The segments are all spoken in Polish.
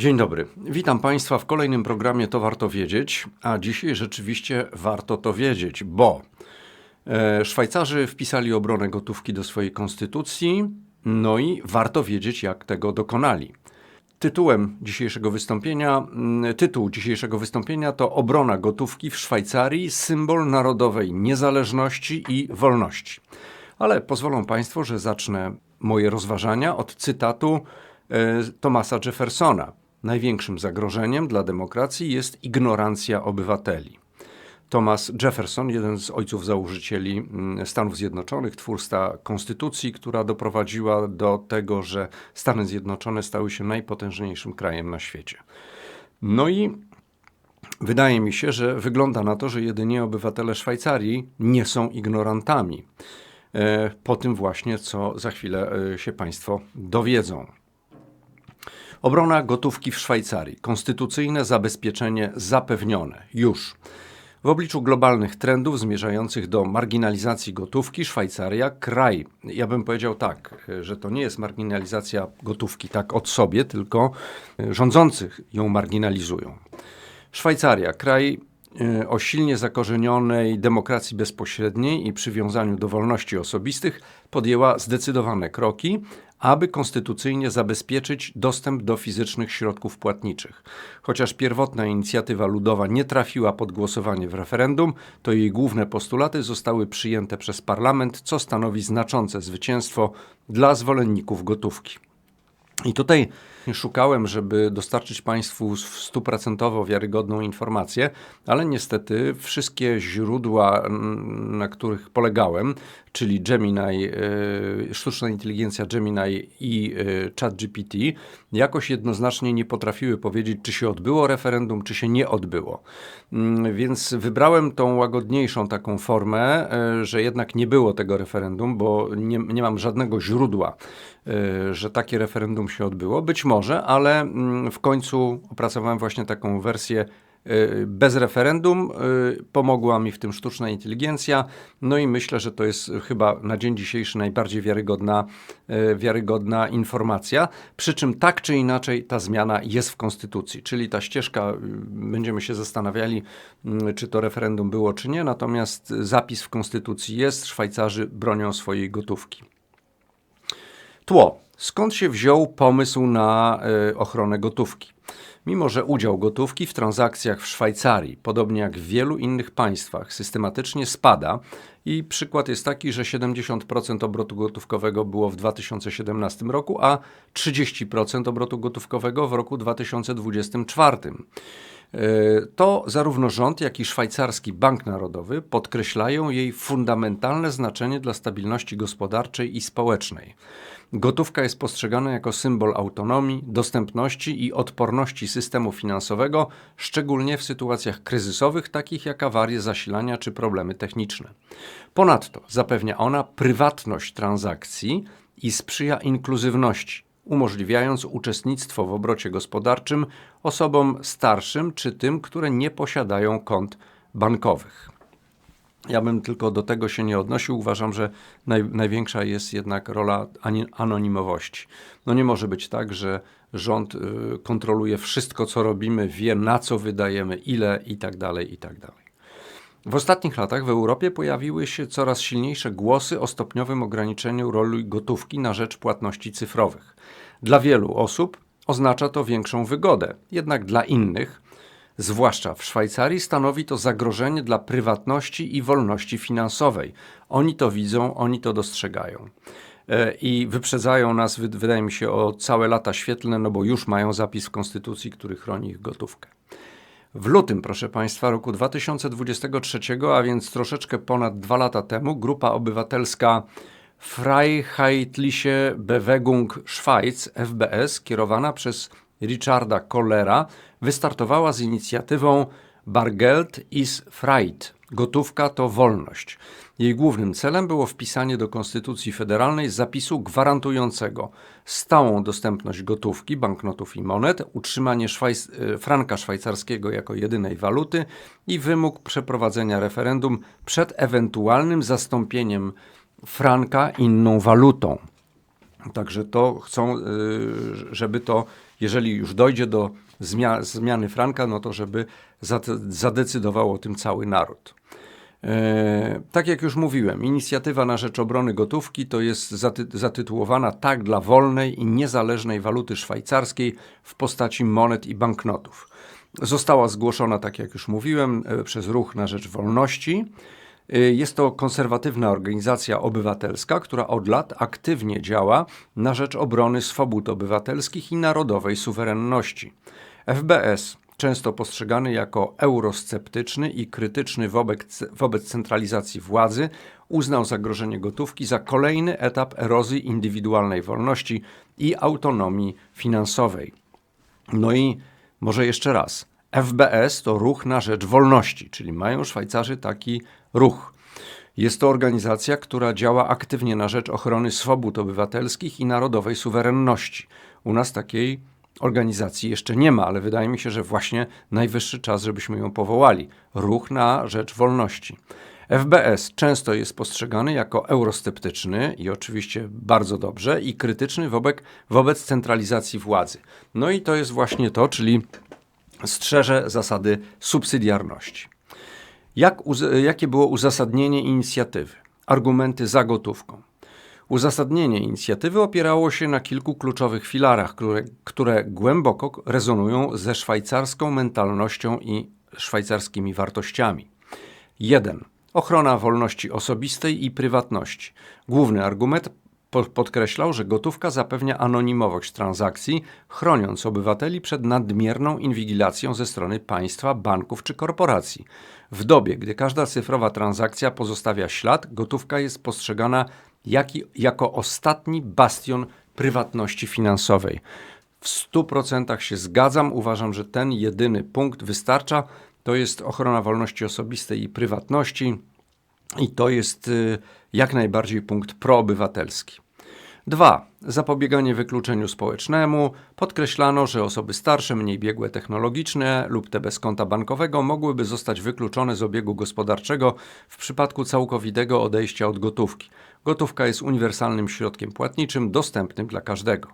Dzień dobry. Witam Państwa w kolejnym programie To Warto Wiedzieć, a dzisiaj rzeczywiście warto to wiedzieć, bo e, Szwajcarzy wpisali obronę gotówki do swojej konstytucji, no i warto wiedzieć, jak tego dokonali. Tytułem dzisiejszego wystąpienia, mm, tytuł dzisiejszego wystąpienia to Obrona gotówki w Szwajcarii, symbol narodowej niezależności i wolności. Ale pozwolą Państwo, że zacznę moje rozważania od cytatu e, Thomasa Jeffersona. Największym zagrożeniem dla demokracji jest ignorancja obywateli. Thomas Jefferson, jeden z ojców założycieli mm, Stanów Zjednoczonych, twórca konstytucji, która doprowadziła do tego, że Stany Zjednoczone stały się najpotężniejszym krajem na świecie. No i wydaje mi się, że wygląda na to, że jedynie obywatele Szwajcarii nie są ignorantami. E, po tym właśnie, co za chwilę e, się Państwo dowiedzą. Obrona gotówki w Szwajcarii. Konstytucyjne zabezpieczenie zapewnione. Już. W obliczu globalnych trendów zmierzających do marginalizacji gotówki, Szwajcaria, kraj, ja bym powiedział tak, że to nie jest marginalizacja gotówki tak od sobie, tylko rządzących ją marginalizują. Szwajcaria, kraj e, o silnie zakorzenionej demokracji bezpośredniej i przywiązaniu do wolności osobistych, podjęła zdecydowane kroki, aby konstytucyjnie zabezpieczyć dostęp do fizycznych środków płatniczych. Chociaż pierwotna inicjatywa ludowa nie trafiła pod głosowanie w referendum, to jej główne postulaty zostały przyjęte przez parlament, co stanowi znaczące zwycięstwo dla zwolenników gotówki. I tutaj szukałem, żeby dostarczyć Państwu stuprocentowo wiarygodną informację, ale niestety wszystkie źródła, na których polegałem, czyli Gemini, e, sztuczna inteligencja Gemini i e, ChatGPT, jakoś jednoznacznie nie potrafiły powiedzieć, czy się odbyło referendum, czy się nie odbyło. Mm, więc wybrałem tą łagodniejszą taką formę, e, że jednak nie było tego referendum, bo nie, nie mam żadnego źródła, że takie referendum się odbyło. Być może, ale mm, w końcu opracowałem właśnie taką wersję Y, bez referendum. Y, pomogła mi w tym sztuczna inteligencja. No i myślę, że to jest chyba na dzień dzisiejszy najbardziej wiarygodna, y, wiarygodna informacja. Przy czym tak czy inaczej ta zmiana jest w konstytucji, czyli ta ścieżka, będziemy się zastanawiali, czy to referendum było, czy nie. Natomiast zapis w konstytucji jest, Szwajcarzy bronią swojej gotówki. Tło. Skąd się wziął pomysł na ochronę gotówki? Mimo, że udział gotówki w transakcjach w Szwajcarii, podobnie jak w wielu innych państwach, systematycznie spada i przykład jest taki, że 70% obrotu gotówkowego było w 2017 roku, a 30% obrotu gotówkowego w roku 2024. E, to zarówno rząd, jak i szwajcarski Bank Narodowy podkreślają jej fundamentalne znaczenie dla stabilności gospodarczej i społecznej. Gotówka jest postrzegana jako symbol autonomii, dostępności i odporności systemu finansowego, szczególnie w sytuacjach kryzysowych, takich jak awarie zasilania czy problemy techniczne. Ponadto zapewnia ona prywatność transakcji i sprzyja inkluzywności, umożliwiając uczestnictwo w obrocie gospodarczym osobom starszym czy tym, które nie posiadają kont bankowych. Ja bym tylko do tego się nie odnosił. Uważam, że naj, największa jest jednak rola anonimowości. No nie może być tak, że rząd y, kontroluje wszystko, co robimy, wie na co wydajemy, ile i tak dalej, i tak dalej. W ostatnich latach w Europie pojawiły się coraz silniejsze głosy o stopniowym ograniczeniu roli gotówki na rzecz płatności cyfrowych. Dla wielu osób oznacza to większą wygodę, jednak dla innych Zwłaszcza w Szwajcarii stanowi to zagrożenie dla prywatności i wolności finansowej. Oni to widzą, oni to dostrzegają. E, I wyprzedzają nas, wydaje mi się, o całe lata świetlne, no bo już mają zapis w Konstytucji, który chroni ich gotówkę. W lutym, proszę Państwa, roku 2023, a więc troszeczkę ponad dwa lata temu, grupa obywatelska Freiheitliche Bewegung Schweiz, FBS, kierowana przez Richarda Kollera wystartowała z inicjatywą Bargeld is Freiheit. Gotówka to wolność. Jej głównym celem było wpisanie do Konstytucji Federalnej zapisu gwarantującego stałą dostępność gotówki, banknotów i monet, utrzymanie e, franka szwajcarskiego jako jedynej waluty i wymóg przeprowadzenia referendum przed ewentualnym zastąpieniem franka inną walutą. Także to chcą, e, żeby to jeżeli już dojdzie do zmia zmiany franka, no to żeby zadecydował o tym cały naród. E, tak jak już mówiłem, inicjatywa na rzecz obrony gotówki to jest zaty zatytułowana tak dla wolnej i niezależnej waluty szwajcarskiej w postaci monet i banknotów. Została zgłoszona, tak jak już mówiłem, e, przez Ruch na Rzecz Wolności. E, jest to konserwatywna organizacja obywatelska, która od lat aktywnie działa na rzecz obrony swobód obywatelskich i narodowej suwerenności. FBS często postrzegany jako eurosceptyczny i krytyczny wobec, wobec centralizacji władzy, uznał zagrożenie gotówki za kolejny etap erozji indywidualnej wolności i autonomii finansowej. No i może jeszcze raz. FBS to ruch na rzecz wolności, czyli mają Szwajcarzy taki ruch. Jest to organizacja, która działa aktywnie na rzecz ochrony swobód obywatelskich i narodowej suwerenności. U nas takiej organizacji jeszcze nie ma, ale wydaje mi się, że właśnie najwyższy czas, żebyśmy ją powołali. Ruch na rzecz wolności. FBS często jest postrzegany jako eurosceptyczny i oczywiście bardzo dobrze, i krytyczny wobec, wobec centralizacji władzy. No i to jest właśnie to, czyli strzeże zasady subsydiarności. Jak, jakie było uzasadnienie inicjatywy? Argumenty za gotówką. Uzasadnienie inicjatywy opierało się na kilku kluczowych filarach, które, które głęboko rezonują ze szwajcarską mentalnością i szwajcarskimi wartościami. 1. Ochrona wolności osobistej i prywatności. Główny argument podkreślał, że gotówka zapewnia anonimowość transakcji, chroniąc obywateli przed nadmierną inwigilacją ze strony państwa, banków czy korporacji. W dobie, gdy każda cyfrowa transakcja pozostawia ślad, gotówka jest postrzegana jak, jako ostatni bastion prywatności finansowej. W 100% się zgadzam. Uważam, że ten jedyny punkt wystarcza. To jest ochrona wolności osobistej i prywatności, i to jest y, jak najbardziej punkt proobywatelski. 2. Zapobieganie wykluczeniu społecznemu. Podkreślano, że osoby starsze, mniej biegłe technologiczne lub te bez konta bankowego mogłyby zostać wykluczone z obiegu gospodarczego w przypadku całkowitego odejścia od gotówki. Gotówka jest uniwersalnym środkiem płatniczym dostępnym dla każdego.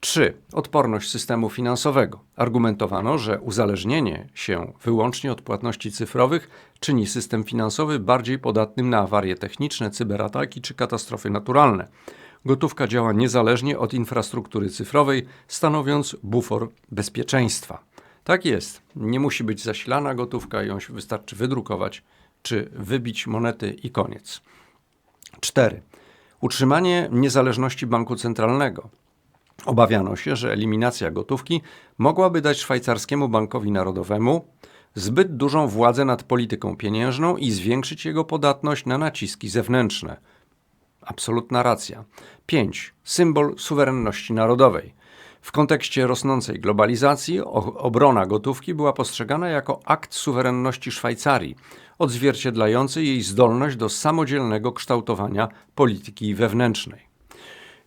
3. Odporność systemu finansowego. Argumentowano, że uzależnienie się wyłącznie od płatności cyfrowych czyni system finansowy bardziej podatnym na awarie techniczne, cyberataki czy katastrofy naturalne. Gotówka działa niezależnie od infrastruktury cyfrowej, stanowiąc bufor bezpieczeństwa. Tak jest, nie musi być zasilana gotówka, ją wystarczy wydrukować czy wybić monety i koniec. 4. Utrzymanie niezależności banku centralnego. Obawiano się, że eliminacja gotówki mogłaby dać szwajcarskiemu bankowi narodowemu zbyt dużą władzę nad polityką pieniężną i zwiększyć jego podatność na naciski zewnętrzne. Absolutna racja. 5. Symbol suwerenności narodowej. W kontekście rosnącej globalizacji obrona gotówki była postrzegana jako akt suwerenności Szwajcarii, odzwierciedlający jej zdolność do samodzielnego kształtowania polityki wewnętrznej.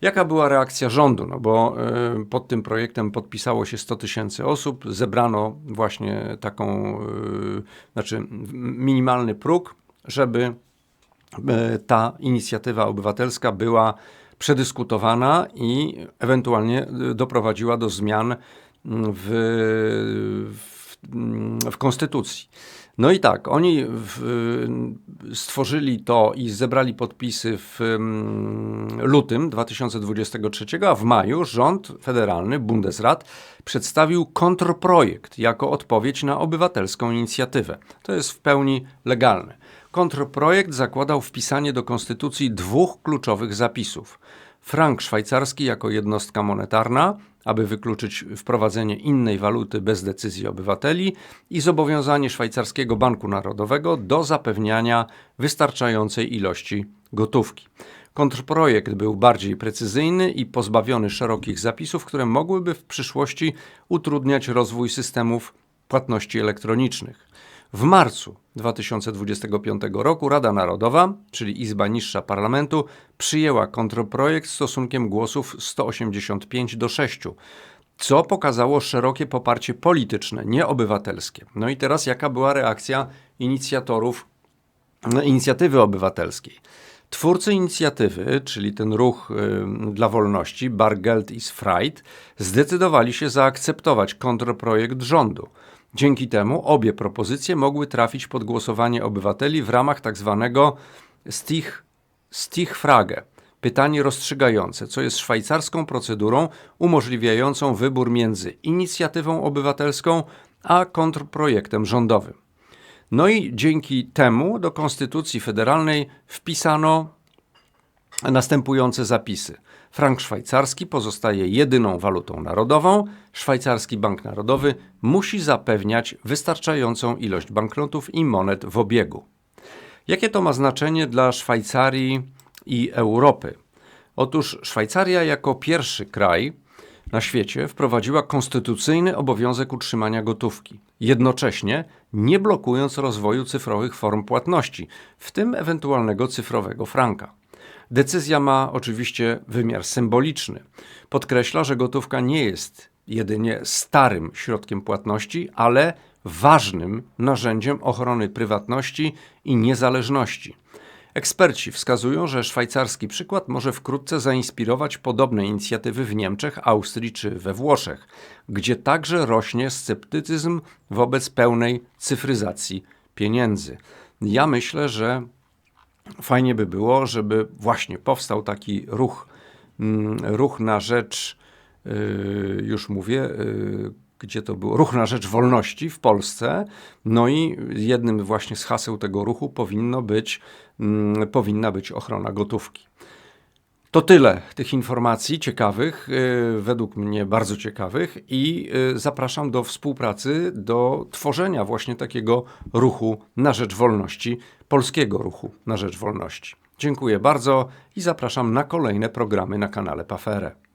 Jaka była reakcja rządu? No bo y, pod tym projektem podpisało się 100 tysięcy osób, zebrano właśnie taką, y, znaczy minimalny próg, żeby ta inicjatywa obywatelska była przedyskutowana i ewentualnie doprowadziła do zmian w, w, w konstytucji. No i tak, oni w, stworzyli to i zebrali podpisy w lutym 2023, a w maju rząd federalny, Bundesrat, przedstawił kontrprojekt jako odpowiedź na obywatelską inicjatywę. To jest w pełni legalne. Kontrprojekt zakładał wpisanie do konstytucji dwóch kluczowych zapisów. Frank szwajcarski jako jednostka monetarna aby wykluczyć wprowadzenie innej waluty bez decyzji obywateli i zobowiązanie Szwajcarskiego Banku Narodowego do zapewniania wystarczającej ilości gotówki. Kontrprojekt był bardziej precyzyjny i pozbawiony szerokich zapisów, które mogłyby w przyszłości utrudniać rozwój systemów płatności elektronicznych. W marcu 2025 roku Rada Narodowa, czyli Izba Niższa Parlamentu, przyjęła kontroprojekt stosunkiem głosów 185 do 6, co pokazało szerokie poparcie polityczne, nie obywatelskie. No i teraz jaka była reakcja inicjatorów no, inicjatywy obywatelskiej? Twórcy inicjatywy, czyli ten ruch y, dla wolności, Bargeld is Freiheit, zdecydowali się zaakceptować kontrprojekt rządu. Dzięki temu obie propozycje mogły trafić pod głosowanie obywateli w ramach tak zwanego Stich, Stichfrage, pytanie rozstrzygające, co jest szwajcarską procedurą umożliwiającą wybór między inicjatywą obywatelską a kontrprojektem rządowym. No i dzięki temu do Konstytucji Federalnej wpisano następujące zapisy. Frank szwajcarski pozostaje jedyną walutą narodową. Szwajcarski Bank Narodowy musi zapewniać wystarczającą ilość banknotów i monet w obiegu. Jakie to ma znaczenie dla Szwajcarii i Europy? Otóż Szwajcaria jako pierwszy kraj na świecie wprowadziła konstytucyjny obowiązek utrzymania gotówki, jednocześnie nie blokując rozwoju cyfrowych form płatności, w tym ewentualnego cyfrowego franka. Decyzja ma oczywiście wymiar symboliczny. Podkreśla, że gotówka nie jest jedynie starym środkiem płatności, ale ważnym narzędziem ochrony prywatności i niezależności. Eksperci wskazują, że szwajcarski przykład może wkrótce zainspirować podobne inicjatywy w Niemczech, Austrii czy we Włoszech, gdzie także rośnie sceptycyzm wobec pełnej cyfryzacji pieniędzy. Ja myślę, że fajnie by było, żeby właśnie powstał taki ruch, mm, ruch na rzecz, yy, już mówię, yy, gdzie to było, Ruch na Rzecz Wolności w Polsce. No i jednym właśnie z haseł tego ruchu powinno być, mm, powinna być ochrona gotówki. To tyle tych informacji ciekawych, yy, według mnie bardzo ciekawych, i yy, zapraszam do współpracy, do tworzenia właśnie takiego ruchu na rzecz wolności, polskiego ruchu na rzecz wolności. Dziękuję bardzo i zapraszam na kolejne programy na kanale Pafere.